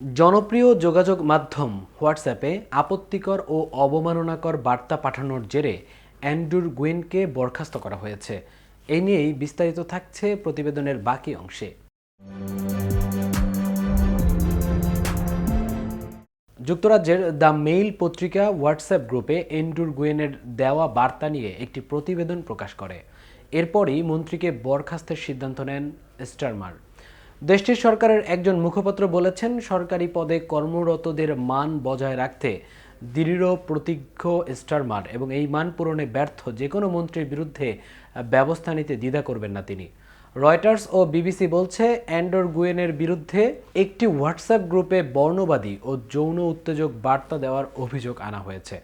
জনপ্রিয় যোগাযোগ মাধ্যম হোয়াটসঅ্যাপে আপত্তিকর ও অবমাননাকর বার্তা পাঠানোর জেরে অ্যান্ড্রুর গুয়েনকে বরখাস্ত করা হয়েছে। এ নিয়েই বিস্তারিত থাকছে প্রতিবেদনের বাকি অংশে। যুক্তরাজ্যের দ্য মেইল পত্রিকা হোয়াটসঅ্যাপ গ্রুপে এন্ড্রুর গুয়েনের দেওয়া বার্তা নিয়ে একটি প্রতিবেদন প্রকাশ করে। এরপরই মন্ত্রীকে বরখাস্তের সিদ্ধান্ত নেন স্টারমার দেশটির সরকারের একজন মুখপাত্র বলেছেন, সরকারি পদে কর্মরতদের মান বজায় রাখতে দৃঢ় প্রতিজ্ঞ স্টারমার এবং এই মান পূরণে ব্যর্থ যে কোনো মন্ত্রীর বিরুদ্ধে ব্যবস্থা নিতে দ্বিধা করবেন না তিনি। রয়টার্স ও বিবিসি বলছে, অ্যান্ডর গুয়েনের বিরুদ্ধে একটি হোয়াটসঅ্যাপ গ্রুপে বর্ণবাদী ও যৌন উত্তেজক বার্তা দেওয়ার অভিযোগ আনা হয়েছে।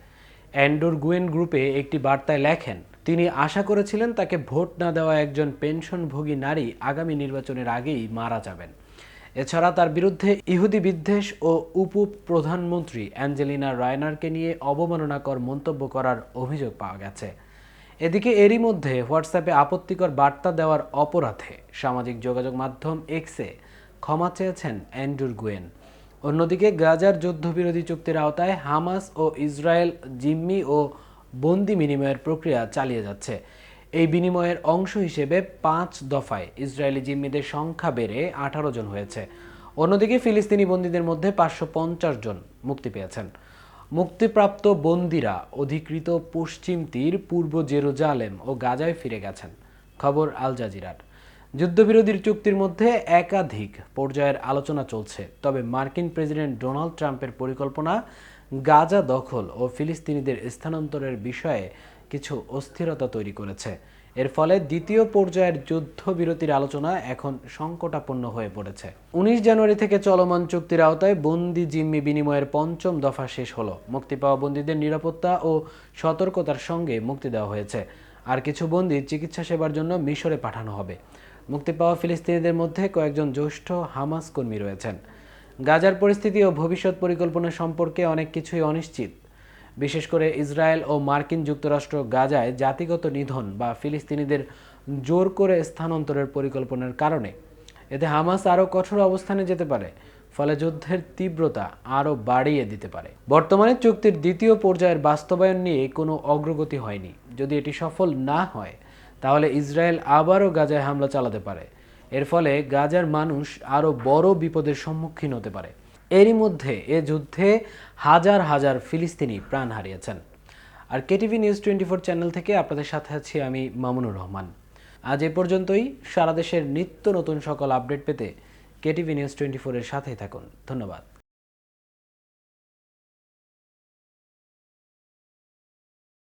অ্যান্ডোর গুয়েন গ্রুপে একটি বার্তায় লেখেন তিনি আশা করেছিলেন তাকে ভোট না দেওয়া একজন পেনশনভোগী নারী আগামী নির্বাচনের আগেই মারা যাবেন। এছাড়া তার বিরুদ্ধে ইহুদি বিদ্বেষ ও উপ প্রধানমন্ত্রী অ্যাঞ্জেলিনা রায়নারকে নিয়ে অবমাননাকর মন্তব্য করার অভিযোগ পাওয়া গেছে। এদিকে এরই মধ্যে হোয়াটসঅ্যাপে আপত্তিকর বার্তা দেওয়ার অপরাধে সামাজিক যোগাযোগ মাধ্যম এক্সে ক্ষমা চেয়েছেন অ্যান্ড্রুর গুয়েন। অন্যদিকে গাজার যুদ্ধবিরোধী চুক্তির আওতায় হামাস ও ইসরায়েল, জিম্মি ও বন্দি বিনিময়ের প্রক্রিয়া চালিয়ে যাচ্ছে। এই বিনিময়ের অংশ হিসেবে পাঁচ দফায় ইসরায়েলি জিম্মিদের সংখ্যা বেড়ে আঠারো জন হয়েছে। অন্যদিকে ফিলিস্তিনি বন্দীদের মধ্যে পাঁচশো পঞ্চাশ জন মুক্তি পেয়েছেন। মুক্তিপ্রাপ্ত বন্দিরা অধিকৃত পশ্চিম তীর, পূর্ব জেরুজালেম ও গাজায় ফিরে গেছেন। খবর আল জাজিরার। যুদ্ধবিরোধীর চুক্তির মধ্যে একাধিক পর্যায়ের আলোচনা চলছে। তবে মার্কিন প্রেসিডেন্ট ডোনাল্ড ট্রাম্পের পরিকল্পনা গাজা দখল ও ফিলিস্তিনিদের স্থানান্তরের বিষয়ে কিছু অস্থিরতা তৈরি করেছে। এর ফলে দ্বিতীয় পর্যায়ের যুদ্ধবিরতির আলোচনা এখন সংকটাপন্ন হয়ে পড়েছে। উনিশ জানুয়ারি থেকে চলমান চুক্তির আওতায় বন্দি জিম্মি বিনিময়ের পঞ্চম দফা শেষ হলো। মুক্তি পাওয়া বন্দীদের নিরাপত্তা ও সতর্কতার সঙ্গে মুক্তি দেওয়া হয়েছে। আর কিছু বন্দী চিকিৎসা সেবার জন্য মিশরে পাঠানো হবে। মুক্তি পাওয়া ফিলিস্তিনিদের মধ্যে কয়েকজন জ্যেষ্ঠ হামাস কর্মী রয়েছেন। গাজার পরিস্থিতি ও ভবিষ্যৎ পরিকল্পনা সম্পর্কে অনেক কিছুই অনিশ্চিত। বিশেষ করে ইসরায়েল ও মার্কিন যুক্তরাষ্ট্র গাজায় জাতিগত নিধন বা ফিলিস্তিনিদের জোর করে স্থানান্তরের পরিকল্পনার কারণে। এতে হামাস আরও কঠোর অবস্থানে যেতে পারে, ফলে যুদ্ধের তীব্রতা আরও বাড়িয়ে দিতে পারে। বর্তমানে চুক্তির দ্বিতীয় পর্যায়ের বাস্তবায়ন নিয়ে কোনো অগ্রগতি হয়নি। যদি এটি সফল না হয় তাহলে ইসরায়েল আবারও গাজায় হামলা চালাতে পারে। এর ফলে গাজার মানুষ আরও বড় বিপদের সম্মুখীন হতে পারে। এরই মধ্যে এ যুদ্ধে হাজার হাজার ফিলিস্তিনি প্রাণ হারিয়েছেন। আর KTV news twenty four channel থেকে আপনাদের সাথে আছি আমি মামুনুর রহমান। আজ এ পর্যন্তই। সারা দেশের নিত্য নতুন সকল আপডেট পেতে কেটিভি নিউজ টোয়েন্টি ফোরের সাথেই থাকুন। ধন্যবাদ।